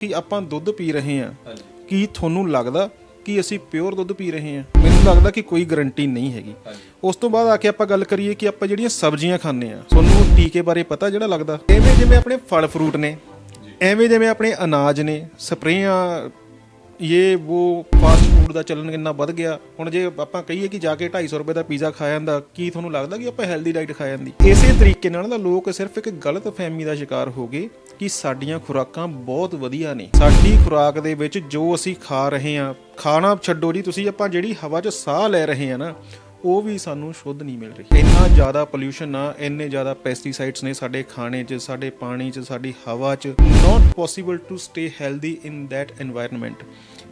ਕਿ ਆਪਾਂ ਦੁੱਧ ਪੀ ਰਹੇ ਹਾਂ। ਕੀ ਤੁਹਾਨੂੰ ਲੱਗਦਾ ਕਿ ਅਸੀਂ ਪਿਓਰ ਦੁੱਧ ਪੀ ਰਹੇ ਹਾਂ? ਮੈਨੂੰ ਲੱਗਦਾ ਕਿ ਕੋਈ ਗਾਰੰਟੀ ਨਹੀਂ ਹੈਗੀ। ਉਸ ਤੋਂ ਬਾਅਦ ਆ ਕੇ ਆਪਾਂ ਗੱਲ ਕਰੀਏ ਕਿ ਆਪਾਂ ਜਿਹੜੀਆਂ ਸਬਜ਼ੀਆਂ ਖਾਂਦੇ ਆ ਤੁਹਾਨੂੰ ਟੀਕੇ ਬਾਰੇ ਪਤਾ ਜਿਹੜਾ ਲੱਗਦਾ? ਐਵੇਂ ਜਿਵੇਂ ਆਪਣੇ ਫਲ ਫਰੂਟ ਨੇ ਐਵੇਂ ਜਿਵੇਂ ਆਪਣੇ ਅਨਾਜ ਨੇ ਸਪਰੇਆਂ ਇਹ ਉਹ ਫਾਸਟ ਫੂਡ ਦਾ ਚੱਲਣ ਕਿੰਨਾ ਵੱਧ ਗਿਆ। ਹੁਣ ਜੇ ਆਪਾਂ ਕਹੀਏ ਕਿ ਜਾ ਕੇ 250 ਰੁਪਏ ਦਾ ਪੀਜ਼ਾ ਖਾ ਜਾਂਦਾ ਕੀ ਤੁਹਾਨੂੰ ਲੱਗਦਾ ਕਿ ਆਪਾਂ ਹੈਲਦੀ ਡਾਈਟ ਖਾ ਜਾਂਦੀ? ਇਸੇ ਤਰੀਕੇ ਨਾਲ ਨਾ ਲੋਕ ਸਿਰਫ ਇੱਕ ਗਲਤ ਫਹਿਮੀ ਦਾ ਸ਼ਿਕਾਰ ਹੋ ਗਏ। ਕਿ ਸਾਡੀਆਂ ਖੁਰਾਕਾਂ ਬਹੁਤ ਵਧੀਆ ਨੇ। ਸਾਡੀ ਖੁਰਾਕ ਦੇ ਵਿੱਚ ਜੋ ਅਸੀਂ ਖਾ ਰਹੇ ਆ ਖਾਣਾ ਛੱਡੋ ਜੀ, ਤੁਸੀਂ ਆਪਾਂ ਜਿਹੜੀ ਹਵਾ 'ਚ ਸਾਹ ਲੈ ਰਹੇ ਆ ਨਾ, ਉਹ ਵੀ ਸਾਨੂੰ ਸ਼ੁੱਧ ਨਹੀਂ ਮਿਲ ਰਹੀ। ਇੰਨਾ ਜ਼ਿਆਦਾ ਪੋਲਿਊਸ਼ਨ ਆ, ਇੰਨੇ ਜ਼ਿਆਦਾ ਪੈਸਟੀਸਾਈਡਸ ਨੇ ਸਾਡੇ ਖਾਣੇ 'ਚ, ਸਾਡੇ ਪਾਣੀ 'ਚ, ਸਾਡੀ ਹਵਾ 'ਚ। Not possible to stay healthy in that environment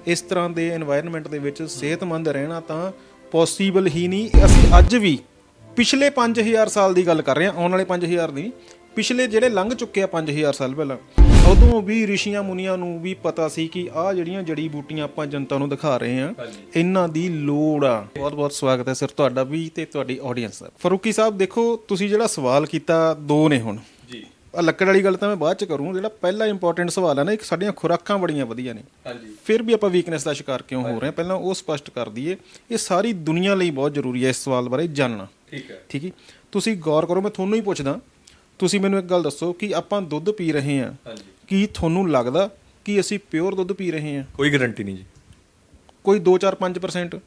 ਇਸ ਤਰ੍ਹਾਂ ਦੇ এনवायरमेंट ਦੇ ਵਿੱਚ ਸਿਹਤਮੰਦ ਰਹਿਣਾ ਤਾਂ ਪੋਸੀਬਲ ਹੀ ਨਹੀਂ। ਅਸੀਂ ਅੱਜ ਵੀ ਪਿਛਲੇ 5000 ਸਾਲ ਦੀ ਗੱਲ ਕਰ ਰਹੇ ਹਾਂ, ਆਉਣ ਵਾਲੇ 5000 ਦੀ ਪਿਛਲੇ ਜਿਹੜੇ ਲੰਘ ਚੁੱਕੇ ਆ 5000 ਸਾਲ ਪਹਿਲਾਂ ਉਦੋਂ ਵੀ ਰਿਸ਼ੀਆਂ ਮੁਨੀਆਂ ਨੂੰ ਵੀ ਪਤਾ ਸੀ ਕਿ ਆਹ ਜਿਹੜੀਆਂ ਜੜੀ ਬੂਟੀਆਂ ਆਪਾਂ ਜਨਤਾ ਨੂੰ ਦਿਖਾ ਰਹੇ ਹਾਂ ਇਹਨਾਂ ਦੀ ਲੋੜ ਆ। ਬਹੁਤ ਬਹੁਤ ਸਵਾਗਤ ਹੈ ਸਰ ਤੁਹਾਡਾ ਵੀ ਤੇ ਤੁਹਾਡੀ ਆਡੀਅנס ਦਾ। ਫਰੂਕੀ ਸਾਹਿਬ ਦੇਖੋ ਤੁਸੀਂ ਜਿਹੜਾ ਸਵਾਲ ਕੀਤਾ ਦੋ ਨੇ ਹੁਣ। ਜੀ। ਆ ਲੱਕੜ ਵਾਲੀ ਗੱਲ ਤਾਂ ਮੈਂ ਬਾਅਦ ਚ ਕਰੂੰ ਜਿਹੜਾ ਪਹਿਲਾ ਇੰਪੋਰਟੈਂਟ ਸਵਾਲ ਹੈ ਨਾ ਇੱਕ ਸਾਡੀਆਂ ਖੁਰਾਕਾਂ ਬੜੀਆਂ ਵਧੀਆ ਨੇ। ਹਾਂਜੀ। ਫਿਰ ਵੀ ਆਪਾਂ ਵੀਕਨੈਸ ਦਾ ਸ਼ਿਕਾਰ ਕਿਉਂ ਹੋ ਰਹੇ ਹਾਂ? ਪਹਿਲਾਂ ਉਹ ਸਪਸ਼ਟ ਕਰ ਦਈਏ ਇਹ ਸਾਰੀ ਦੁਨੀਆ ਲਈ ਬਹੁਤ ਜ਼ਰੂਰੀ ਹੈ ਇਸ ਸਵਾਲ ਬਾਰੇ ਜਾਣਨਾ। ਠੀਕ ਹੈ। ਠੀਕ ਹੈ ਤੁਸੀਂ ਗੌਰ ਕਰੋ ਮੈਂ ਤੁਹਾਨੂੰ ਹੀ ਪੁੱਛਦਾ ਤੁਸੀਂ ਮੈਨੂੰ ਇੱਕ ਗੱਲ ਦੱਸੋ ਕਿ ਆਪਾਂ ਦੁੱਧ ਪੀ ਰਹੇ ਹਾਂ। ਕੀ ਤੁਹਾਨੂੰ ਲੱਗਦਾ ਕਿ ਅਸੀਂ ਪਿਓਰ ਦੁੱਧ ਪੀ ਰਹੇ ਹਾਂ? ਕੋਈ ਗਾਰੰਟੀ ਨਹੀਂ ਜੀ। ਕੋਈ 2-4-5%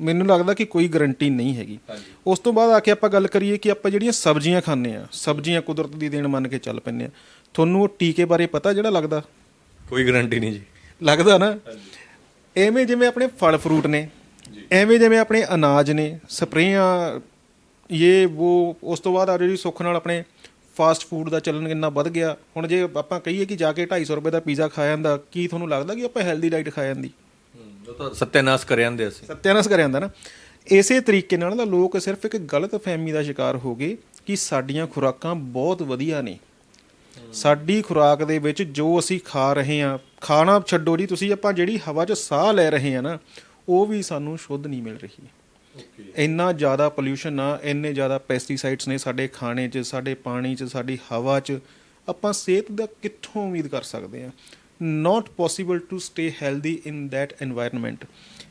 ਮੈਨੂੰ ਲੱਗਦਾ ਕਿ ਕੋਈ ਗਾਰੰਟੀ ਨਹੀਂ ਹੈਗੀ। ਉਸ ਤੋਂ ਬਾਅਦ ਆ ਕੇ ਆਪਾਂ ਗੱਲ ਕਰੀਏ ਕਿ ਆਪਾਂ ਜਿਹੜੀਆਂ ਸਬਜ਼ੀਆਂ ਖਾਂਦੇ ਆ ਸਬਜ਼ੀਆਂ ਕੁਦਰਤ ਦੀ ਦੇਣ ਮੰਨ ਕੇ ਚੱਲ ਪੈਂਦੇ ਆ ਤੁਹਾਨੂੰ ਉਹ ਟੀਕੇ ਬਾਰੇ ਪਤਾ ਜਿਹੜਾ ਲੱਗਦਾ? ਕੋਈ ਗਾਰੰਟੀ ਨਹੀਂ ਜੀ। ਲੱਗਦਾ ਨਾ? ਐਵੇਂ ਜਿਵੇਂ ਆਪਣੇ ਫਲ ਫਰੂਟ ਨੇ ਐਵੇਂ ਜਿਵੇਂ ਆਪਣੇ ਅਨਾਜ ਨੇ ਸਪਰੇਆਂ ਇਹ ਉਹ ਉਸ ਤੋਂ ਬਾਅਦ ਆ ਜਿਹੜੀ ਸੁੱਖ ਨਾਲ ਆਪਣੇ ਫਾਸਟ ਫੂਡ ਦਾ ਚੱਲਣ ਕਿੰਨਾ ਵੱਧ ਗਿਆ। ਹੁਣ ਜੇ ਆਪਾਂ ਕਹੀਏ ਕਿ ਜਾ ਕੇ 250 ਰੁਪਏ ਦਾ ਪੀਜ਼ਾ ਖਾ ਜਾਂਦਾ ਕੀ ਤੁਹਾਨੂੰ ਲੱਗਦਾ ਕਿ ਆਪਾਂ ਹੈਲਦੀ ਡਾਈਟ ਖਾ ਜਾਂਦੀ? ਉਹ ਤਾਂ ਸਤਿਆਨਾਸ਼ ਕਰ ਜਾਂਦੇ ਅਸੀਂ। ਸਤਿਆਨਾਸ਼ ਕਰਿਆ ਜਾਂਦਾ ਨਾ। ਇਸੇ ਤਰੀਕੇ ਨਾਲ ਨਾ ਲੋਕ ਸਿਰਫ ਇੱਕ ਗਲਤ ਫਹਿਮੀ ਦਾ ਸ਼ਿਕਾਰ ਹੋ ਗਏ ਕਿ ਸਾਡੀਆਂ ਖੁਰਾਕਾਂ ਬਹੁਤ ਵਧੀਆ ਨੇ। ਸਾਡੀ ਖੁਰਾਕ ਦੇ ਵਿੱਚ ਜੋ ਅਸੀਂ ਖਾ ਰਹੇ ਹਾਂ ਖਾਣਾ ਛੱਡੋ ਜੀ ਤੁਸੀਂ ਆਪਾਂ ਜਿਹੜੀ ਹਵਾ 'ਚ ਸਾਹ ਲੈ ਰਹੇ ਹਾਂ ਨਾ ਉਹ ਵੀ ਸਾਨੂੰ ਸ਼ੁੱਧ ਨਹੀਂ ਮਿਲ ਰਹੀ। ਇੰਨਾ ਜ਼ਿਆਦਾ ਪੋਲੂਸ਼ਨ ਆ ਇੰਨੇ ਜ਼ਿਆਦਾ ਪੈਸਟੀਸਾਈਡਸ ਨੇ ਸਾਡੇ ਖਾਣੇ 'ਚ ਸਾਡੇ ਪਾਣੀ 'ਚ ਸਾਡੀ ਹਵਾ 'ਚ। ਆਪਾਂ ਸਿਹਤ ਦਾ ਕਿੱਥੋਂ ਉਮੀਦ ਕਰ ਸਕਦੇ ਆ? Not possible to stay healthy in that environment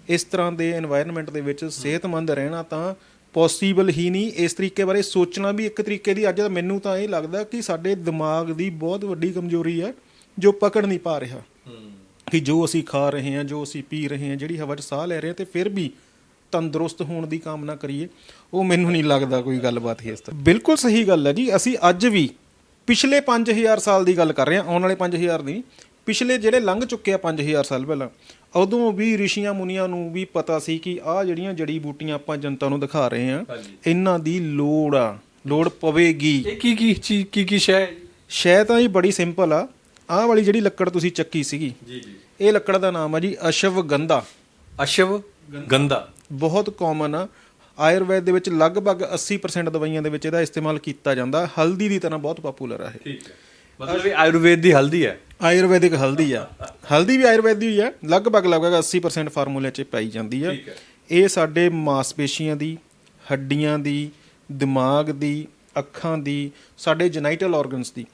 ਇਸ ਤਰ੍ਹਾਂ ਦੇ এনवायरमेंट ਦੇ ਵਿੱਚ ਸਿਹਤਮੰਦ ਰਹਿਣਾ ਤਾਂ ਪੋਸੀਬਲ ਹੀ ਨਹੀਂ। ਇਸ ਤਰੀਕੇ ਬਾਰੇ ਸੋਚਣਾ ਵੀ ਇੱਕ ਤਰੀਕੇ ਦੀ ਅੱਜ ਮੈਨੂੰ ਤਾਂ ਇਹ ਲੱਗਦਾ ਕਿ ਸਾਡੇ ਦਿਮਾਗ ਦੀ ਬਹੁਤ ਵੱਡੀ ਕਮਜ਼ੋਰੀ ਹੈ ਜੋ ਪਕੜ ਨਹੀਂ ਪਾ ਰਿਹਾ। ਕਿ ਜੋ ਅਸੀਂ ਖਾ ਰਹੇ ਹਾਂ ਜੋ ਅਸੀਂ ਪੀ ਰਹੇ ਹਾਂ ਜਿਹੜੀ ਹਵਾ 'ਚ ਸਾਹ ਲੈ ਰਹੇ ਹਾਂ ਤੇ ਫਿਰ ਵੀ ਤੰਦਰੁਸਤ ਹੋਣ ਦੀ ਕਾਮਨਾ ਕਰੀਏ। ਉਹ ਮੈਨੂੰ ਨਹੀਂ ਲੱਗਦਾ ਕੋਈ ਗੱਲਬਾਤ ਹੀ ਇਸ ਤਰ੍ਹਾਂ। ਬਿਲਕੁਲ ਸਹੀ ਗੱਲ ਹੈ ਜੀ। ਅਸੀਂ ਅੱਜ ਵੀ ਪਿਛਲੇ 5000 ਸਾਲ ਦੀ ਗੱਲ ਕਰ ਰਹੇ ਹਾਂ। ਆਉਣ ਵਾਲੇ 5000 ਦੀ ਪਿਛਲੇ ਜਿਹੜੇ ਲੰਘ ਚੁੱਕੇ ਆ 5000 ਸਾਲ ਪਹਿਲਾਂ ਉਦੋਂ ਵੀ ਰਿਸ਼ੀਆਂ ਮੁਨੀਆਂ ਨੂੰ ਵੀ ਪਤਾ ਸੀ ਕਿ ਆਹ ਜਿਹੜੀਆਂ ਜੜੀ ਬੂਟੀਆਂ ਆਪਾਂ ਜਨਤਾ ਨੂੰ ਦਿਖਾ ਰਹੇ ਹਾਂ। ਇਹਨਾਂ ਦੀ ਲੋੜ ਆ। ਲੋੜ ਪਵੇਗੀ। ਇਹ ਕੀ ਕੀ ਚੀਜ਼ ਕੀ ਕੀ ਸ਼ੈ ਸ਼ੈ ਤਾਂ ਇਹ ਬੜੀ ਸਿੰਪਲ ਆ। ਆਹ ਵਾਲੀ ਜਿਹੜੀ ਲੱਕੜ ਤੁਸੀਂ ਚੱਕੀ ਸੀਗੀ ਜੀ ਜੀ। ਇਹ ਲੱਕੜ ਦਾ ਨਾਮ ਆ ਜੀ ਅਸ਼ਵਗੰਧਾ। ਅਸ਼ਵ ਗੰਦਾ ਬਹੁਤ ਕਾਮਨ ਆ। ਆਯੁਰਵੈਦ ਦੇ ਵਿੱਚ ਲਗਭਗ 80% ਦਵਾਈਆਂ ਦੇ ਵਿੱਚ ਇਹਦਾ ਇਸਤੇਮਾਲ ਕੀਤਾ ਜਾਂਦਾ। ਹਲਦੀ ਦੀ ਤਰ੍ਹਾਂ ਬਹੁਤ ਪਪੂਲਰ ਆ ਇਹ। ਠੀਕ ਹੈ। ਮਤਲਬ ਇਹ ਆਯੁਰਵੇਦ ਦੀ ਹਲਦੀ ਹੈ? ਆਯੁਰਵੈਦਿਕ ਹਲਦੀ ਆ। ਹਲਦੀ ਵੀ ਆਯੁਰਵੈਦ ਦੀ ਹੀ। ਆ ਲਗਭਗ ਲਗਭਗ 80% ਫਾਰਮੂਲੇ 'ਚ ਪਾਈ ਜਾਂਦੀ ਆ। ਇਹ ਸਾਡੇ ਮਾਸਪੇਸ਼ੀਆਂ ਦੀ ਹੱਡੀਆਂ ਦੀ ਦਿਮਾਗ ਦੀ ਅੱਖਾਂ ਦੀ ਸਾਡੇ ਜੈਨਾਈਟਲ ਆਰਗਨਸ ਦੀ।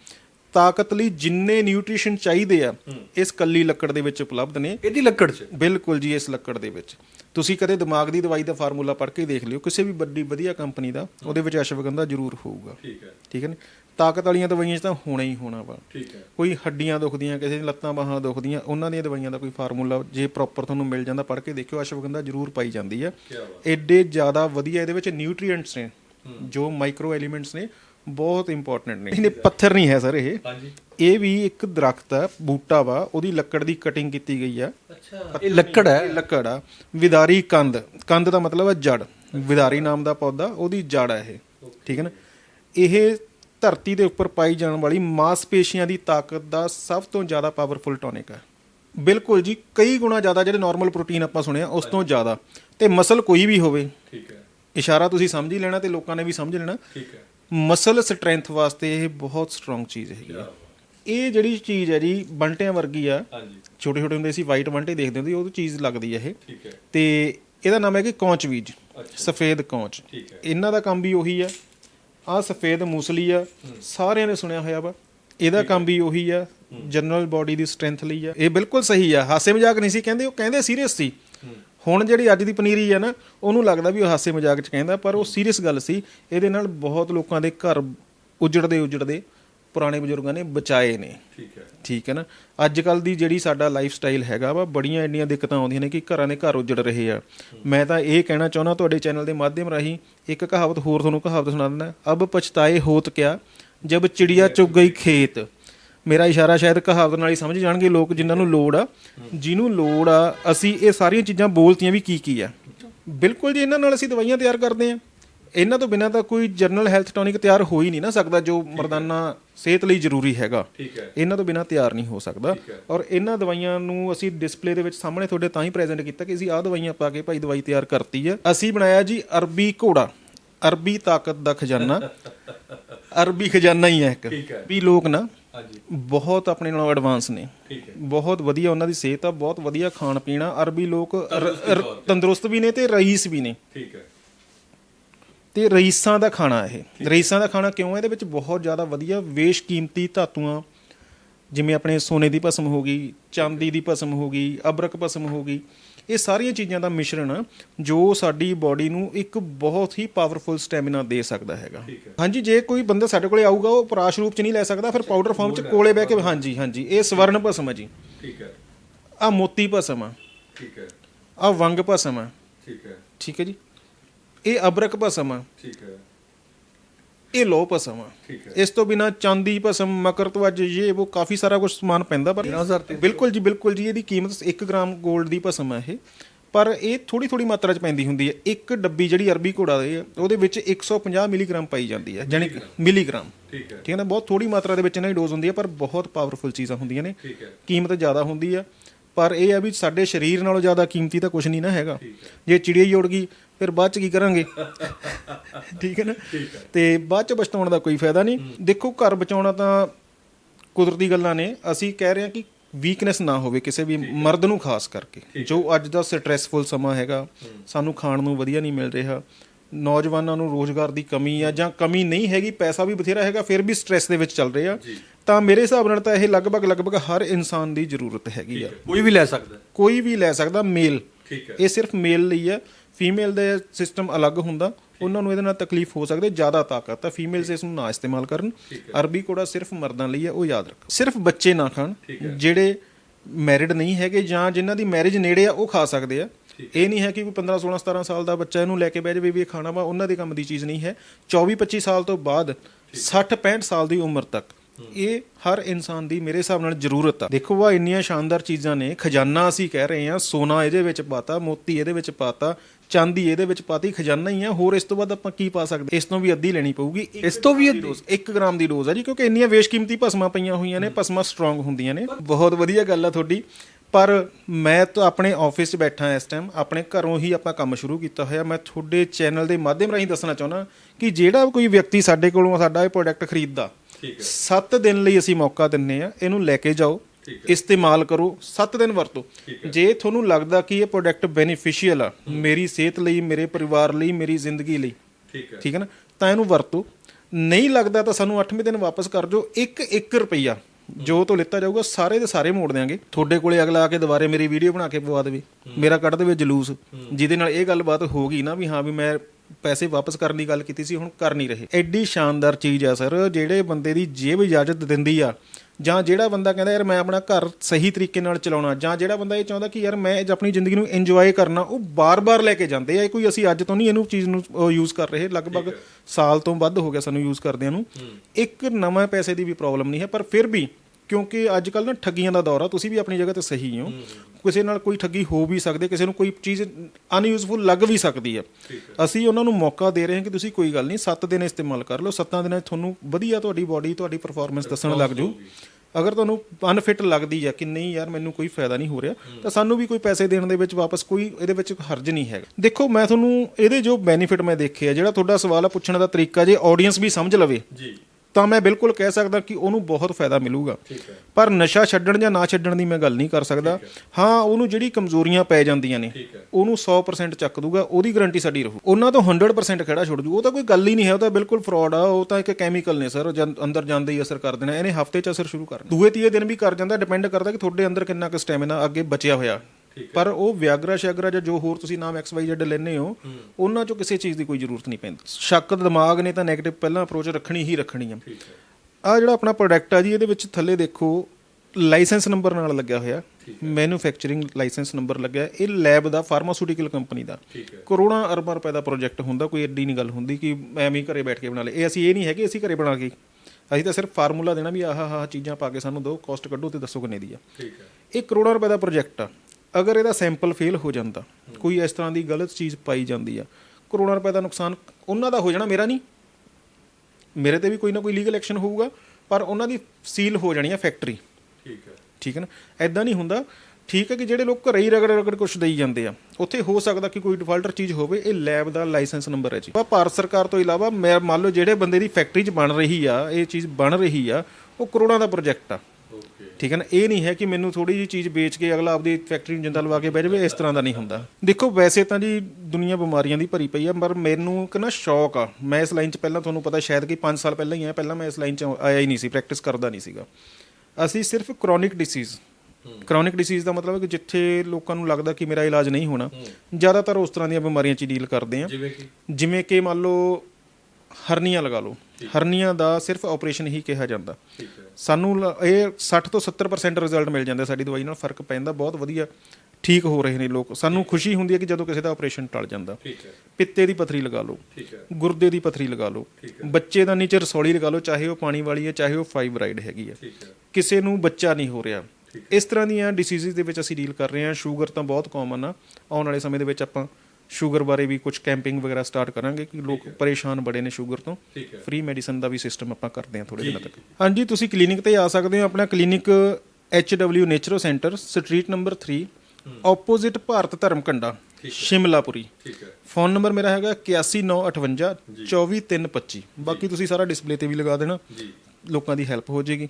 ਤਾਕਤ ਲਈ ਜਿੰਨੇ ਨਿਊਟ੍ਰੀਸ਼ਨ ਚਾਹੀਦੇ ਆ ਇਸ ਕੱਲੀ ਲੱਕੜ ਦੇ ਵਿੱਚ ਉਪਲਬਧ ਨੇ। ਇਹਦੀ ਲੱਕੜ 'ਚ? ਬਿਲਕੁਲ ਜੀ ਇਸ ਲੱਕੜ ਦੇ ਵਿੱਚ। ਤੁਸੀਂ ਕਦੇ ਦਿਮਾਗ ਦੀ ਦਵਾਈ ਦਾ ਫਾਰਮੂਲਾ ਪੜ੍ਹ ਕੇ ਦੇਖ ਲਿਓ ਕਿਸੇ ਵੀ ਵੱਡੀ ਵਧੀਆ ਕੰਪਨੀ ਦਾ ਉਹਦੇ ਵਿੱਚ ਅਸ਼ਵਗੰਧਾ ਜ਼ਰੂਰ ਹੋਊਗਾ। ਠੀਕ ਹੈ। ਠੀਕ ਹੈ ਨਾ? ਤਾਕਤ ਵਾਲੀਆਂ ਦਵਾਈਆਂ 'ਚ ਤਾਂ ਹੋਣਾ ਹੀ ਹੋਣਾ ਵਾ। ਠੀਕ ਹੈ। ਕੋਈ ਹੱਡੀਆਂ ਦੁਖਦੀਆਂ ਕਿਸੇ ਦੀ ਲੱਤਾਂ ਬਾਹਾਂ ਦੁਖਦੀਆਂ ਉਹਨਾਂ ਦੀਆਂ ਦਵਾਈਆਂ ਦਾ ਕੋਈ ਫਾਰਮੂਲਾ ਜੇ ਪ੍ਰੋਪਰ ਤੁਹਾਨੂੰ ਮਿਲ ਜਾਂਦਾ ਪੜ੍ਹ ਕੇ ਦੇਖਿਓ ਅਸ਼ਵਗੰਧਾ ਜ਼ਰੂਰ ਪਾਈ ਜਾਂਦੀ ਆ। ਬਾਤ ਐਡੇ ਜ਼ਿਆਦਾ ਵਧੀਆ ਇਹਦੇ ਵਿੱਚ ਨਿਊਟ੍ਰੀਐਂਟਸ ਨੇ ਜੋ ਮਾਈਕਰੋ ਐਲੀਮੈਂਟਸ ਨੇ ਬਹੁਤ ਇੰਪੋਰਟੈਂਟ ਨੇ। ਇਹਨੇ ਪੱਥਰ ਨਹੀਂ ਹੈ ਸਰ ਇਹ। ਹਾਂਜੀ। ਇਹ ਵੀ ਇੱਕ ਦਰਖਤ ਆ ਬੂਟਾ ਵਾ ਉਹਦੀ ਲੱਕੜ ਦੀ ਕਟਿੰਗ ਕੀਤੀ ਗਈ ਆ। ਅੱਛਾ। ਇਹ ਲੱਕੜ ਹੈ। ਇਹ ਲੱਕੜ ਆ। ਵਿਦਾਰੀ ਕੰਦ ਕੰਦ ਦਾ ਮਤਲਬ ਹੈ ਜੜ। ਵਿਦਾਰੀ ਨਾਮ ਦਾ ਪੌਦਾ ਉਹਦੀ ਜੜ ਹੈ ਇਹ। ਠੀਕ ਹੈ ਨਾ? ਇਹ ਧਰਤੀ ਦੇ ਉੱਪਰ ਪਾਈ ਜਾਣ ਵਾਲੀ ਮਾਸਪੇਸ਼ੀਆਂ ਦੀ ਤਾਕਤ ਦਾ ਸਭ ਤੋਂ ਜ਼ਿਆਦਾ ਪਾਵਰਫੁਲ ਟੌਨਿਕ ਹੈ ਬਿਲਕੁਲ ਜੀ ਕਈ ਗੁਣਾ ਜ਼ਿਆਦਾ ਜਿਹੜੇ ਨਾਰਮਲ ਪ੍ਰੋਟੀਨ ਆਪਾਂ ਸੁਣਿਆ ਉਸ ਤੋਂ ਜ਼ਿਆਦਾ। ਤੇ ਮਸਲ ਕੋਈ ਵੀ ਹੋਵੇ। ਠੀਕ ਹੈ। ਇਸ਼ਾਰਾ ਤੁਸੀਂ ਸਮਝ ਹੀ ਲੈਣਾ ਤੇ ਲੋਕਾਂ ਨੇ ਵੀ ਸਮਝ ਲੈਣਾ। ਠੀਕ ਹੈ। ਮਸਲ ਸਟਰੈਂਥ ਵਾਸਤੇ ਇਹ ਬਹੁਤ ਸਟਰੋਂਗ ਚੀਜ਼ ਹੈਗੀ ਆ। ਇਹ ਜਿਹੜੀ ਚੀਜ਼ ਹੈ ਜੀ ਬੰਟਿਆਂ ਵਰਗੀ ਆ। ਹਾਂਜੀ। ਛੋਟੇ ਛੋਟੇ ਹੁੰਦੇ ਸੀ ਵਾਈਟ ਬੰਟੇ ਦੇਖਦੇ ਹੁੰਦੇ ਉਹ ਚੀਜ਼ ਲੱਗਦੀ ਹੈ ਇਹ। ਤੇ ਇਹਦਾ ਨਾਮ ਹੈ ਕਿ ਕੌਂਚ ਬੀਜ। ਸਫੇਦ ਕੌਂਚ। ਇਹਨਾਂ ਦਾ ਕੰਮ ਵੀ ਉਹੀ ਆ। ਆ ਸਫੇਦ ਮੂਸਲੀ ਆ। ਸਾਰਿਆਂ ਨੇ ਸੁਣਿਆ ਹੋਇਆ ਵਾ। ਇਹਦਾ ਕੰਮ ਵੀ ਉਹੀ ਆ। ਜਨਰਲ ਬਾਡੀ ਦੀ ਸਟਰੈਂਥ ਲਈ ਆ। ਇਹ ਬਿਲਕੁਲ ਸਹੀ ਆ। ਹਾਸੇ ਮਜ਼ਾਕ ਨਹੀਂ ਸੀ। ਕਹਿੰਦੇ ਉਹ ਕਹਿੰਦੇ ਸੀਰੀਅਸ ਸੀ। ਹੁਣ ਜਿਹੜੀ ਅੱਜ ਦੀ ਪਨੀਰੀ ਆ ਨਾ ਉਹਨੂੰ ਲੱਗਦਾ ਵੀ ਉਹ ਹਾਸੇ ਮਜ਼ਾਕ ਚ ਕਹਿੰਦਾ ਪਰ ਉਹ ਸੀਰੀਅਸ ਗੱਲ ਸੀ। ਇਹਦੇ ਨਾਲ ਬਹੁਤ ਲੋਕਾਂ ਦੇ ਘਰ ਉਜੜਦੇ ਉਜੜਦੇ ਪੁਰਾਣੇ ਬਜ਼ੁਰਗਾਂ ਨੇ ਬਚਾਏ ਨੇ। ਠੀਕ ਹੈ। ਠੀਕ ਹੈ ਨਾ? ਅੱਜ ਕੱਲ ਦੀ ਜਿਹੜੀ ਸਾਡਾ ਲਾਈਫ ਸਟਾਈਲ ਹੈਗਾ ਵਾ ਬੜੀਆਂ ਇੰਨੀਆਂ ਦਿੱਕਤਾਂ ਆਉਂਦੀਆਂ ਨੇ ਕਿ ਘਰਾਂ ਦੇ ਘਰ ਉਜੜ ਰਹੇ ਆ। ਮੈਂ ਤਾਂ ਇਹ ਕਹਿਣਾ ਚਾਹੁੰਦਾ ਤੁਹਾਡੇ ਚੈਨਲ ਦੇ ਮਾਧਿਅਮ ਰਾਹੀਂ ਇੱਕ ਕਹਾਵਤ ਹੋਰ ਤੁਹਾਨੂੰ ਕਹਾਵਤ ਸੁਣਾ ਦਿੰਦਾ ਅਬ ਪਛਤਾਏ ਹੋਤ ਕਿਆ ਜਬ ਚਿੜੀਆ ਚੁਗ ਗਈ ਖੇਤ। ਮੇਰਾ ਇਸ਼ਾਰਾ ਸ਼ਾਇਦ ਕਹਾਵਤ ਨਾਲ ਹੀ ਸਮਝ ਜਾਣਗੇ ਲੋਕ ਜਿਨ੍ਹਾਂ ਨੂੰ ਲੋੜ ਆ। ਜਿਹਨੂੰ ਲੋੜ ਆ ਅਸੀਂ ਇਹ ਸਾਰੀਆਂ ਚੀਜ਼ਾਂ ਬੋਲਤੀਆਂ ਵੀ ਕੀ ਕੀ ਆ। ਬਿਲਕੁਲ ਜੀ ਇਹਨਾਂ ਨਾਲ ਅਸੀਂ ਦਵਾਈਆਂ ਤਿਆਰ ਕਰਦੇ ਆ। ਇਹਨਾਂ ਤੋਂ ਬਿਨਾਂ ਤਾਂ ਕੋਈ ਜਨਰਲ ਹੈਲਥ ਟੌਨਿਕ ਤਿਆਰ ਹੋ ਹੀ ਨਹੀਂ ਨਾ ਸਕਦਾ ਜੋ ਮਰਦਾਨਾ ਸਿਹਤ ਲਈ ਜ਼ਰੂਰੀ ਹੈਗਾ। ਇਹਨਾਂ ਤੋਂ ਬਿਨਾ ਤਿਆਰ ਨਹੀਂ ਹੋ ਸਕਦਾ। ਔਰ ਇਹਨਾਂ ਦਵਾਈਆਂ ਨੂੰ ਅਸੀਂ ਡਿਸਪਲੇ ਦੇ ਵਿੱਚ ਸਾਹਮਣੇ ਤੁਹਾਡੇ ਤਾਂ ਹੀ ਪ੍ਰੈਜ਼ੈਂਟ ਕੀਤਾ ਕਿ ਅਸੀਂ ਆਹ ਦਵਾਈਆਂ ਪਾ ਕੇ ਭਾਈ ਦਵਾਈ ਤਿਆਰ ਕਰਤੀ ਹੈ। ਅਸੀਂ ਬਣਾਇਆ ਜੀ ਅਰਬੀ ਘੋੜਾ। ਅਰਬੀ ਤਾਕਤ ਦਾ ਖਜ਼ਾਨਾ। ਅਰਬੀ ਖਜ਼ਾਨਾ ਹੀ ਹੈ ਇੱਕ। ਵੀ ਲੋਕ ਨਾ ਬਹੁਤ ਆਪਣੇ ਨਾਲੋਂ ਐਡਵਾਂਸ ਨੇ। ਠੀਕ ਹੈ। ਬਹੁਤ ਵਧੀਆ ਉਹਨਾਂ ਦੀ ਸਿਹਤ ਆ ਬਹੁਤ ਵਧੀਆ ਖਾਣ ਪੀਣਾ ਅਰਬੀ ਲੋਕ ਤੰਦਰੁਸਤ ਵੀ ਨੇ ਤੇ ਰਈਸ ਵੀ ਨੇ। ਠੀਕ ਹੈ। ਤੇ ਰਈਸਾਂ ਦਾ ਖਾਣਾ ਇਹ। ਰਈਸਾਂ ਦਾ ਖਾਣਾ ਕਿਉਂ? ਹੈ ਇਹਦੇ ਵਿੱਚ ਬਹੁਤ ਜ਼ਿਆਦਾ ਵਧੀਆ ਵੇਸ਼ ਕੀਮਤੀ ਧਾਤੂਆਂ ਜਿਵੇਂ ਆਪਣੇ ਸੋਨੇ ਦੀ ਭਸਮ ਹੋ ਗਈ ਚਾਂਦੀ ਦੀ ਭਸਮ ਹੋ ਗਈ ਅਬਰਕ ਭਸਮ ਹੋ ਗਈ। ਇਹ ਸਾਰੀਆਂ ਚੀਜ਼ਾਂ ਦਾ ਮਿਸ਼ਰਣ ਜੋ ਸਾਡੀ ਬਾਡੀ ਨੂੰ ਇੱਕ ਬਹੁਤ ਹੀ ਪਾਵਰਫੁਲ ਸਟੈਮਿਨਾ ਦੇ ਸਕਦਾ ਹੈਗਾ। ਹੈ। ਹਾਂਜੀ ਜੇ ਕੋਈ ਬੰਦਾ ਸਾਡੇ ਕੋਲੇ ਆਊਗਾ ਉਹ ਪਰਾਸ਼ ਰੂਪ ਚ ਨਹੀਂ ਲੈ ਸਕਦਾ ਫਿਰ ਪਾਊਡਰ ਫਾਰਮ ਚ ਕੋਲੇ ਬਹਿ ਕੇ ਹਾਂਜੀ ਹਾਂਜੀ ਇਹ ਸਵਰਨ ਭਸਮ ਆ ਜੀ। ਠੀਕ ਹੈ। ਆ ਮੋਤੀ ਭਸਮ ਆ। ਠੀਕ ਹੈ। ਆ ਵੰਗ ਭਸਮ ਆ। ਠੀਕ ਹੈ। ਠੀਕ ਹੈ ਜੀ। ਇਹ ਅਬਰਕ ਭਸਮ ਆ। ਠੀਕ ਹੈ। ਇਹ ਲੋ ਭਸਮ ਆ। ਇਸ ਤੋਂ ਬਿਨਾ ਚਾਂਦੀ ਭਸਮ ਮਕਰਤਵਜ ਇਹ ਉਹ ਕਾਫੀ ਸਾਰਾ ਕੁਝ ਸਮਾਨ ਪੈਂਦਾ ਪਰ 13,300 ਬਿਲਕੁਲ ਜੀ ਬਿਲਕੁਲ ਜੀ ਇਹਦੀ ਕੀਮਤ 1 ਗ੍ਰਾਮ 골ਡ ਦੀ ਭਸਮ ਹੈ ਇਹ। ਪਰ ਇਹ ਥੋੜੀ ਥੋੜੀ ਮਾਤਰਾ ਚ ਪੈਂਦੀ ਹੁੰਦੀ ਹੈ। ਇੱਕ ਡੱਬੀ ਜਿਹੜੀ ਅਰਬੀ ਘੋੜਾ ਦੀ ਹੈ ਉਹਦੇ ਵਿੱਚ 150 ਮਿਲੀਗ੍ਰਾਮ ਪਾਈ ਜਾਂਦੀ ਹੈ। ਜਾਨੀ ਮਿਲੀਗ੍ਰਾਮ। ਠੀਕ ਹੈ। ਠੀਕ ਹੈ ਨਾ? ਬਹੁਤ ਥੋੜੀ ਮਾਤਰਾ ਦੇ ਵਿੱਚ ਇਹਨਾਂ ਦੀ ਡੋਜ਼ ਹੁੰਦੀ ਹੈ ਪਰ ਬਹੁਤ ਪਾਵਰਫੁਲ ਚੀਜ਼ਾਂ ਹੁੰਦੀਆਂ ਨੇ। ਕੀਮਤ ਜ਼ਿਆਦਾ ਹੁੰਦੀ ਆ। ਪਰ ਇਹ ਆ ਵੀ ਸਾਡੇ ਸਰੀਰ ਨਾਲੋਂ ਜ਼ਿਆਦਾ ਕੀਮਤੀ ਤਾਂ ਕੁਝ ਨਹੀਂ ਨਾ ਹੈਗਾ। ਜੇ ਚਿੜੀਆ ਹੀ ਉੜ ਗਈ ਫਿਰ ਬਾਅਦ ਚ ਕੀ ਕਰਾਂਗੇ? ਠੀਕ ਹੈ ਨਾ? ਤੇ ਬਾਅਦ ਚ ਪਛਤਾਉਣ ਦਾ ਕੋਈ ਫਾਇਦਾ ਨਹੀਂ। ਦੇਖੋ ਘਰ ਬਚਾਉਣਾ ਤਾਂ ਕੁਦਰਤੀ ਗੱਲਾਂ ਨੇ। ਅਸੀਂ ਕਹਿ ਰਹੇ ਹਾਂ ਕਿ ਵੀਕਨੈਸ ਨਾ ਹੋਵੇ ਕਿਸੇ ਵੀ ਮਰਦ ਨੂੰ ਖਾਸ ਕਰਕੇ। ਜੋ ਅੱਜ ਦਾ ਸਟ੍ਰੈਸਫੁਲ ਸਮਾਂ ਹੈਗਾ ਸਾਨੂੰ ਖਾਣ ਨੂੰ ਵਧੀਆ ਨਹੀਂ ਮਿਲ ਰਿਹਾ। ਨੌਜਵਾਨਾਂ ਨੂੰ ਰੋਜ਼ਗਾਰ ਦੀ ਕਮੀ ਆ ਜਾਂ ਕਮੀ ਨਹੀਂ ਹੈਗੀ ਪੈਸਾ ਵੀ ਬਥੇਰਾ ਹੈਗਾ ਫਿਰ ਵੀ ਸਟ੍ਰੈਸ ਦੇ ਵਿੱਚ ਚੱਲ ਰਹੇ ਆ। ਤਾਂ ਮੇਰੇ ਹਿਸਾਬ ਨਾਲ ਤਾਂ ਇਹ ਲਗਭਗ ਲਗਭਗ ਹਰ ਇਨਸਾਨ ਦੀ ਜ਼ਰੂਰਤ ਹੈਗੀ ਆ। ਕੋਈ ਵੀ ਲੈ ਸਕਦਾ। ਕੋਈ ਵੀ ਲੈ ਸਕਦਾ ਮੇਲ। ਇਹ ਸਿਰਫ ਮੇਲ ਲਈ ਹੈ ਫੀਮੇਲ ਦੇ ਸਿਸਟਮ ਅਲੱਗ ਹੁੰਦਾ ਉਹਨਾਂ ਨੂੰ ਇਹਦੇ ਨਾਲ ਤਕਲੀਫ ਹੋ ਸਕਦੀ ਜ਼ਿਆਦਾ ਤਾਕਤ ਤਾਂ ਫੀਮੇਲਸ ਇਸ ਨੂੰ ਨਾ ਇਸਤੇਮਾਲ ਕਰਨ। ਅਰਬੀ ਕੋੜਾ ਸਿਰਫ ਮਰਦਾਂ ਲਈ ਹੈ ਉਹ ਯਾਦ ਰੱਖੋ। ਸਿਰਫ ਬੱਚੇ ਨਾ ਖਾਣ ਜਿਹੜੇ ਮੈਰਿਡ ਨਹੀਂ ਹੈਗੇ ਜਾਂ ਜਿਨ੍ਹਾਂ ਦੀ ਮੈਰਿਜ ਨੇੜੇ ਆ ਉਹ ਖਾ ਸਕਦੇ ਆ। ਇਹ ਨਹੀਂ ਹੈ ਕਿ ਕੋਈ 15 16 17 ਸਾਲ ਦਾ ਬੱਚਾ ਇਹਨੂੰ ਲੈ ਕੇ ਬਹਿ ਜਾਵੇ ਵੀ ਇਹ ਖਾਣਾ ਵਾ ਉਹਨਾਂ ਦੇ ਕੰਮ ਦੀ ਚੀਜ਼ ਨਹੀਂ ਹੈ। 24 25 ਸਾਲ ਤੋਂ ਬਾਅਦ 60 65 ਸਾਲ ਦੀ ਉਮਰ ਤੱਕ ਇਹ ਹਰ ਇਨਸਾਨ ਦੀ ਮੇਰੇ ਹਿਸਾਬ ਨਾਲ ਜ਼ਰੂਰਤ ਆ। ਦੇਖੋ ਵਾ ਇੰਨੀਆਂ ਸ਼ਾਨਦਾਰ ਚੀਜ਼ਾਂ ਨੇ ਖਜ਼ਾਨਾ ਅਸੀਂ ਕਹਿ ਰਹੇ ਹਾਂ ਸੋਨਾ ਇਹਦੇ ਵਿੱਚ ਪਾਤਾ ਮੋਤੀ ਇਹਦੇ ਵਿੱਚ ਪਾਤਾ ਚਾਂਦੀ ਇਹਦੇ ਵਿੱਚ ਪਾਤੀ ਖਜ਼ਾਨਾ ਹੀ ਆ ਹੋਰ ਇਸ ਤੋਂ ਬਾਅਦ ਆਪਾਂ ਕੀ ਪਾ ਸਕਦੇ? ਇਸ ਤੋਂ ਵੀ ਅੱਧੀ ਲੈਣੀ ਪਊਗੀ ਇਸ ਤੋਂ ਵੀ ਅੱਧੀ? ਡੋਜ਼ 1 ਗ੍ਰਾਮ ਦੀ ਡੋਜ਼ ਆ ਜੀ ਕਿਉਂਕਿ ਇੰਨੀਆਂ ਵੇਸ਼ਕੀਮਤੀ ਭਸਮਾਂ ਪਈਆਂ ਹੋਈਆਂ ਨੇ ਭਸਮਾਂ ਸਟਰੋਂਗ ਹੁੰਦੀਆਂ ਨੇ। ਬਹੁਤ ਵਧੀਆ ਗੱਲ ਆ ਤੁਹਾਡੀ। ਪਰ ਮੈਂ ਤਾਂ ਆਪਣੇ ਆਫਿਸ 'ਚ ਬੈਠਾ ਇਸ ਟਾਈਮ ਆਪਣੇ ਘਰੋਂ ਹੀ ਆਪਾਂ ਕੰਮ ਸ਼ੁਰੂ ਕੀਤਾ ਹੋਇਆ। ਮੈਂ ਤੁਹਾਡੇ ਚੈਨਲ ਦੇ ਮਾਧਿਅਮ ਰਾਹੀਂ ਦੱਸਣਾ ਚਾਹੁੰਦਾ ਕਿ ਜਿਹੜਾ ਕੋਈ ਵਿਅਕਤੀ ਸਾਡੇ ਕੋਲੋਂ ਸਾਡਾ ਇਹ ਪ੍ਰੋਡਕਟ ਖਰੀਦਦਾ ਠੀਕ ਹੈ। 7 ਦਿਨ ਲਈ ਅਸੀਂ ਮੌਕਾ ਦਿੰਨੇ ਆ ਇਹਨੂੰ ਲੈ ਕੇ ਜਾਓ ਇਸਤੇਮਾਲ ਕਰੋ 7 ਦਿਨ ਵਰਤੋ। ਜੇ ਤੁਹਾਨੂੰ ਲੱਗਦਾ ਕਿ ਇਹ ਪ੍ਰੋਡਕਟ ਬੈਨੀਫੀਸ਼ੀਅਲ ਆ ਮੇਰੀ ਸਿਹਤ ਲਈ ਮੇਰੇ ਪਰਿਵਾਰ ਲਈ ਮੇਰੀ ਜ਼ਿੰਦਗੀ ਲਈ ਠੀਕ ਹੈ। ਠੀਕ ਹੈ ਨਾ ਤਾਂ ਇਹਨੂੰ ਵਰਤੋ। ਨਹੀਂ ਲੱਗਦਾ ਤਾਂ ਸਾਨੂੰ 8ਵੇਂ ਦਿਨ ਵਾਪਸ ਕਰ ਦਿਓ 1 1 ਰੁਪਈਆ ਜੋ ਤੋਂ ਲਿੱਤਾ ਜਾਊਗਾ ਸਾਰੇ ਦੇ ਸਾਰੇ ਮੋੜ ਦਿਆਂਗੇ। ਤੁਹਾਡੇ ਕੋਲੇ ਅਗਲਾ ਆ ਕੇ ਦੁਬਾਰੇ ਮੇਰੀ ਵੀਡੀਓ ਬਣਾ ਕੇ ਪਵਾ ਦੇਵੇ ਮੇਰਾ ਕੱਢ ਦੇਵੇ ਜਲੂਸ ਜਿਹਦੇ ਨਾਲ ਇਹ ਗੱਲਬਾਤ ਹੋ ਗਈ ਨਾ ਵੀ ਹਾਂ ਵੀ ਮੈਂ ਪੈਸੇ ਵਾਪਸ ਕਰਨ ਦੀ ਗੱਲ ਕੀਤੀ ਸੀ ਹੁਣ ਕਰ ਨਹੀਂ ਰਹੇ। ਐਡੀ ਸ਼ਾਨਦਾਰ ਚੀਜ਼ ਆ ਸਰ ਜਿਹੜੇ ਬੰਦੇ ਦੀ ਜੇਬ ਇਜਾਜ਼ਤ ਦਿੰਦੀ ਆ ਜਾਂ ਜਿਹੜਾ ਬੰਦਾ ਕਹਿੰਦਾ ਯਾਰ ਮੈਂ ਆਪਣਾ ਘਰ ਸਹੀ ਤਰੀਕੇ ਨਾਲ ਚਲਾਉਣਾ ਜਾਂ ਜਿਹੜਾ ਬੰਦਾ ਇਹ ਚਾਹੁੰਦਾ ਕਿ ਯਾਰ ਮੈਂ ਅੱਜ ਆਪਣੀ ਜ਼ਿੰਦਗੀ ਨੂੰ ਇੰਜੋਏ ਕਰਨਾ ਉਹ ਬਾਰ-ਬਾਰ ਲੈ ਕੇ ਜਾਂਦੇ ਆ। ਇਹ ਕੋਈ ਅਸੀਂ ਅੱਜ ਤੋਂ ਨਹੀਂ ਇਹਨੂੰ ਚੀਜ਼ ਨੂੰ ਯੂਜ਼ ਕਰ ਰਹੇ। ਲਗਭਗ ਸਾਲ ਤੋਂ ਵੱਧ ਹੋ ਗਿਆ ਸਾਨੂੰ ਯੂਜ਼ ਕਰਦਿਆਂ ਨੂੰ। ਇੱਕ ਨਵਾਂ ਪੈਸੇ ਦੀ ਵੀ ਪ੍ਰੋਬਲਮ ਨਹੀਂ ਹੈ ਪਰ ਫਿਰ ਵੀ ਕਿਉਂਕਿ ਅੱਜ ਕੱਲ ਨਾ ਠੱਗੀਆਂ ਦਾ ਦੌਰ ਆ ਤੁਸੀਂ ਵੀ ਆਪਣੀ ਜਗ੍ਹਾ ਤੇ ਸਹੀ ਹੋ। ਕਿਸੇ ਨਾਲ ਕੋਈ ਠੱਗੀ ਹੋ ਵੀ ਸਕਦੀ ਕਿਸੇ ਨੂੰ ਕੋਈ ਚੀਜ਼ ਅਨਯੂਜ਼ਫੁਲ ਲੱਗ ਵੀ ਸਕਦੀ ਹੈ। ਅਸੀਂ ਉਹਨਾਂ ਨੂੰ ਮੌਕਾ ਦੇ ਰਹੇ ਹਾਂ ਕਿ ਤੁਸੀਂ ਕੋਈ ਗੱਲ ਨਹੀਂ 7 ਦਿਨ ਇਸਤੇਮਾਲ ਕਰ ਲਓ 7 ਦਿਨਾਂ 'ਚ ਤੁਹਾਨੂੰ ਵਧੀਆ ਤੁਹਾਡੀ ਬਾਡੀ ਤੁਹਾਡੀ ਪਰਫਾਰਮੈਂਸ ਦੱਸਣ ਲੱਗ ਜੂ ਅਗਰ ਤੁਹਾਨੂੰ ਅਨਫਿਟ ਲੱਗਦੀ ਹੈ ਕਿ ਨਹੀਂ ਯਾਰ ਮੈਨੂੰ ਕੋਈ ਫਾਇਦਾ ਨਹੀਂ ਹੋ ਰਿਹਾ ਤਾਂ ਸਾਨੂੰ ਵੀ ਕੋਈ ਪੈਸੇ ਦੇਣ ਦੇ ਵਿੱਚ ਵਾਪਸ ਕੋਈ ਇਹਦੇ ਵਿੱਚ ਹਰਜ ਨਹੀਂ ਹੈਗਾ। ਦੇਖੋ ਮੈਂ ਤੁਹਾਨੂੰ ਇਹਦੇ ਜੋ ਬੈਨੀਫਿਟ ਮੈਂ ਦੇਖੇ ਆ ਜਿਹੜਾ ਤੁਹਾਡਾ ਸਵਾਲ ਆ ਪੁੱਛਣ ਦਾ ਤਰੀਕਾ ਜੇ ਆਡੀਅנס ਵੀ ਸਮਝ ਲਵੇ ਜੀ। ਤਾਂ ਮੈਂ ਬਿਲਕੁਲ ਕਹਿ ਸਕਦਾ ਕਿ ਉਹਨੂੰ ਬਹੁਤ ਫਾਇਦਾ ਮਿਲੂਗਾ। ਪਰ ਨਸ਼ਾ ਛੱਡਣ ਜਾਂ ਨਾ ਛੱਡਣ ਦੀ ਮੈਂ ਗੱਲ ਨਹੀਂ ਕਰ ਸਕਦਾ। ਹਾਂ। ਉਹਨੂੰ ਜਿਹੜੀ ਕਮਜ਼ੋਰੀਆਂ ਪੈ ਜਾਂਦੀਆਂ ਨੇ ਉਹਨੂੰ 100% ਚੱਕ ਦੂਗਾ ਉਹਦੀ ਗਾਰੰਟੀ ਸਾਡੀ ਰਹੂ। ਉਹਨਾਂ ਤੋਂ 100% ਖੜਾ ਛੁੱਟ ਜੂ। ਉਹ ਤਾਂ ਕੋਈ ਗੱਲ ਹੀ ਨਹੀਂ ਹੈ ਉਹ ਤਾਂ ਬਿਲਕੁਲ ਫਰਾਡ ਆ ਉਹ ਤਾਂ ਇੱਕ ਕੈਮੀਕਲ ਨੇ ਸਰ ਅੰਦਰ ਜਾਂਦੇ ਹੀ ਅਸਰ ਕਰ ਦੇਣਾ। ਇਹਨੇ ਹਫ਼ਤੇ 'ਚ ਅਸਰ ਸ਼ੁਰੂ ਕਰਨਾ। ਦੂਏ ਤੀਏ ਦਿਨ ਵੀ ਕਰ ਜਾਂਦਾ ਡਿਪੈਂਡ ਕਰਦਾ ਕਿ ਤੁਹਾਡੇ ਅੰਦਰ ਕਿੰਨਾ ਕੁ ਸਟੈਮਿਨਾ ਅੱਗੇ ਬਚਿਆ ਹੋਇਆ। ਪਰ ਉਹ ਵਿਆਗਰਾ ਸ਼ੈਗਰਾ ਜਾਂ ਜੋ ਹੋਰ ਤੁਸੀਂ ਨਾਮ ਐਕਸ ਵਾਈ ਜ਼ੈਡ ਲੈਨੇ ਹੋ ਉਹਨਾਂ 'ਚੋਂ ਕਿਸੇ ਚੀਜ਼ ਦੀ ਕੋਈ ਜ਼ਰੂਰਤ ਨਹੀਂ ਪੈਂਦੀ। ਸ਼ੱਕ ਦਿਮਾਗ ਨੇ ਤਾਂ 네ਗੇਟਿਵ ਪਹਿਲਾਂ ਅਪਰੋਚ ਰੱਖਣੀ ਹੀ ਰੱਖਣੀ ਹੈ। ਆ ਜਿਹੜਾ ਆਪਣਾ ਪ੍ਰੋਡਕਟ ਆ ਜੀ ਇਹਦੇ ਵਿੱਚ ਥੱਲੇ ਦੇਖੋ ਲਾਇਸੈਂਸ ਨੰਬਰ ਨਾਲ ਲੱਗਿਆ ਹੋਇਆ। ਮੈਨੂਫੈਕਚਰਿੰਗ ਲਾਇਸੈਂਸ ਨੰਬਰ ਲੱਗਿਆ। ਇਹ ਲੈਬ ਦਾ ਫਾਰਮਾਸਿਊਟੀਕਲ ਕੰਪਨੀ ਦਾ। ਕਰੋੜਾਂ ਅਰਬਾਂ ਰੁਪਏ ਦਾ ਪ੍ਰੋਜੈਕਟ ਹੁੰਦਾ ਕੋਈ ਐਡੀ ਨਹੀਂ ਗੱਲ ਹੁੰਦੀ ਕਿ ਐਵੇਂ ਹੀ ਘਰੇ ਬੈਠ ਕੇ ਬਣਾ ਲੇ ਇਹ ਅਸੀਂ ਇਹ ਨਹੀਂ ਹੈਗੇ ਅਸੀਂ ਘਰੇ ਬਣਾ ਕੇ। ਅਸੀਂ ਤਾਂ ਸਿਰਫ ਫਾਰਮੂਲਾ ਦੇਣਾ ਵੀ ਆਹ ਆਹ ਚੀਜ਼ਾਂ ਪਾ ਕੇ ਸਾਨੂੰ ਦਿਓ ਕਾਸਟ ਕੱਢੋ ਤੇ ਦੱਸੋ ਕਿੰਨੇ ਦੀ ਆ। ਠੀਕ ਹੈ। ਇਹ ਕਰੋੜਾਂ ਰੁਪਏ ਦਾ ਪ੍ਰੋਜੈਕਟ ਆ। ਅਗਰ ਇਹਦਾ ਸੈਂਪਲ ਫੇਲ ਹੋ ਜਾਂਦਾ ਕੋਈ ਇਸ ਤਰ੍ਹਾਂ ਦੀ ਗਲਤ ਚੀਜ਼ ਪਾਈ ਜਾਂਦੀ ਆ ਕਰੋੜਾਂ ਰੁਪਏ ਦਾ ਨੁਕਸਾਨ ਉਹਨਾਂ ਦਾ ਹੋ ਜਾਣਾ ਮੇਰਾ ਨਹੀਂ। ਮੇਰੇ ਤੇ ਵੀ ਕੋਈ ਨਾ ਕੋਈ ਲੀਗਲ ਐਕਸ਼ਨ ਹੋਊਗਾ ਪਰ ਉਹਨਾਂ ਦੀ ਸੀਲ ਹੋ ਜਾਣੀ ਆ ਫੈਕਟਰੀ ਠੀਕ ਹੈ। ਠੀਕ ਹੈ ਨਾ? ਐਦਾਂ ਨਹੀਂ ਹੁੰਦਾ। ਠੀਕ ਹੈ ਕਿ ਜਿਹੜੇ ਲੋਕ ਘਰੇ ਹੀ ਰਗੜ ਰਗੜ ਕੁਛ ਦੇਈ ਜਾਂਦੇ ਆ। ਉੱਥੇ ਹੋ ਸਕਦਾ ਕਿ ਕੋਈ ਡਿਫਾਲਟਰ ਚੀਜ਼ ਹੋਵੇ ਇਹ ਲੈਬ ਦਾ ਲਾਇਸੈਂਸ ਨੰਬਰ ਹੈ ਜੀ। ਪਰ ਭਾਰਤ ਸਰਕਾਰ ਤੋਂ ਇਲਾਵਾ ਮੈਂ ਮੰਨ ਲਓ ਜਿਹੜੇ ਬੰਦੇ ਦੀ ਫੈਕਟਰੀ 'ਚ ਬਣ ਰਹੀ ਆ ਇਹ ਚੀਜ਼ ਬਣ ਰਹੀ ਆ ਉਹ ਕਰੋੜਾਂ ਦਾ ਪ੍ਰੋਜੈਕਟ ਆ। ਠੀਕ ਹੈ ਨਾ? ਇਹ ਨਹੀਂ ਹੈ ਕਿ ਮੈਨੂੰ ਥੋੜੀ ਜਿਹੀ ਚੀਜ਼ ਵੇਚ ਕੇ ਅਗਲਾ ਆਪਦੀ ਫੈਕਟਰੀ ਨੂੰ ਜਿੰਦਾ ਲਵਾ ਕੇ ਬਹਿ ਜਾਵੇ ਇਸ ਤਰ੍ਹਾਂ ਦਾ ਨਹੀਂ ਹੁੰਦਾ। ਦੇਖੋ ਵੈਸੇ ਤਾਂ ਜੀ ਦੁਨੀਆ ਬਿਮਾਰੀਆਂ ਦੀ ਭਰੀ ਪਈ ਆ ਪਰ ਮੈਨੂੰ ਇੱਕ ਨਾ ਸ਼ੌਕ ਆ। ਮੈਂ ਇਸ ਲਾਈਨ 'ਚ ਪਹਿਲਾਂ ਤੁਹਾਨੂੰ ਪਤਾ ਸ਼ਾਇਦ ਕਿ 5 ਸਾਲ ਪਹਿਲਾਂ ਹੀ ਆ ਪਹਿਲਾਂ ਮੈਂ ਇਸ ਲਾਈਨ 'ਚ ਆਇਆ ਹੀ ਨਹੀਂ ਸੀ ਪ੍ਰੈਕਟਿਸ ਕਰਦਾ ਨਹੀਂ ਸੀਗਾ। ਅਸੀਂ ਸਿਰਫ ਕ੍ਰੋਨਿਕ ਡਿਸੀਜ਼ ਕ੍ਰੋਨਿਕ ਡਿਸੀਜ਼ ਦਾ ਮਤਲਬ ਹੈ ਕਿ ਜਿੱਥੇ ਲੋਕਾਂ ਨੂੰ ਲੱਗਦਾ ਕਿ ਮੇਰਾ ਇਲਾਜ ਨਹੀਂ ਹੋਣਾ ਜ਼ਿਆਦਾਤਰ ਉਸ ਤਰ੍ਹਾਂ ਦੀਆਂ ਬਿਮਾਰੀਆਂ 'ਚ ਡੀਲ ਕਰਦੇ ਆ। ਜਿਵੇਂ ਕਿ? ਜਿਵੇਂ ਕਿ ਮੰਨ ਲਓ ਹਰਨੀਆਂ ਲਗਾ ਲਓ। ਹਰਨੀਆਂ ਦਾ ਸਿਰਫ ਆਪਰੇਸ਼ਨ ਹੀ ਕਿਹਾ ਜਾਂਦਾ। ਸਾਨੂੰ ਲ- ਇਹ 60 ਤੋਂ 70% ਰਿਜ਼ਲਟ ਮਿਲ ਜਾਂਦਾ ਸਾਡੀ ਦਵਾਈ ਨਾਲ ਫ਼ਰਕ ਪੈਂਦਾ ਬਹੁਤ ਵਧੀਆ ਠੀਕ ਹੋ ਰਹੇ ਨੇ ਲੋਕ। ਸਾਨੂੰ ਖੁਸ਼ੀ ਹੁੰਦੀ ਹੈ ਕਿ ਜਦੋਂ ਕਿਸੇ ਦਾ ਆਪਰੇਸ਼ਨ ਟਲ ਜਾਂਦਾ। ਠੀਕ ਹੈ। ਪਿੱਤੇ ਦੀ ਪਥਰੀ ਲਗਾ ਲਓ ਠੀਕ ਹੈ। ਗੁਰਦੇ ਦੀ ਪਥਰੀ ਲਗਾ ਲਓ ਬੱਚੇ ਦਾ ਨੀਚੇ ਰਸੌਲੀ ਲਗਾ ਲਓ ਚਾਹੇ ਉਹ ਪਾਣੀ ਵਾਲੀ ਹੈ ਚਾਹੇ ਉਹ ਫਾਈਬਰਾਈਡ ਹੈਗੀ ਹੈ। ਠੀਕ ਹੈ। ਕਿਸੇ ਨੂੰ ਬੱਚਾ ਨਹੀਂ ਹੋ ਰਿਹਾ। ਇਸ ਤਰ੍ਹਾਂ ਦੀਆਂ ਡਿਸੀਜ਼ਸ ਦੇ ਵਿੱਚ ਅਸੀਂ ਡੀਲ ਕਰ ਰਹੇ ਹਾਂ। ਸ਼ੂਗਰ ਤਾਂ ਬਹੁਤ ਕਾਮਨ ਆ। ਆਉਣ ਵਾਲੇ ਸਮੇਂ ਦੇ ਵਿੱਚ ਆਪਾਂ ਸ਼ੂਗਰ ਬਾਰੇ ਵੀ ਕੁਝ ਕੈਂਪਿੰਗ ਵਗੈਰਾ ਸਟਾਰਟ ਕਰਾਂਗੇ ਕਿ ਲੋਕ ਪਰੇਸ਼ਾਨ ਬੜੇ ਨੇ ਸ਼ੂਗਰ ਤੋਂ। ਫ੍ਰੀ ਮੈਡੀਸਨ ਦਾ ਵੀ ਸਿਸਟਮ ਆਪਾਂ ਕਰਦੇ ਹਾਂ ਥੋੜੇ ਦਿਨਾਂ ਤੱਕ। ਹਾਂਜੀ ਤੁਸੀਂ ਕਲੀਨਿਕ ਤੇ ਆ ਸਕਦੇ ਹੋ ਆਪਣਾ clinic HW naturo centre street number 3 opposite Bharat Dharam Kanda Shimlapuri. ਠੀਕ ਹੈ। ਫੋਨ ਨੰਬਰ ਮੇਰਾ ਹੈਗਾ 8198 24325 ਬਾਕੀ ਤੁਸੀਂ ਸਾਰਾ ਡਿਸਪਲੇ ਤੇ ਵੀ ਲਗਾ ਦੇਣਾ। ਜੀ। ਲੋਕਾਂ ਦੀ ਹੈਲਪ ਹੋ ਜਾਏਗੀ।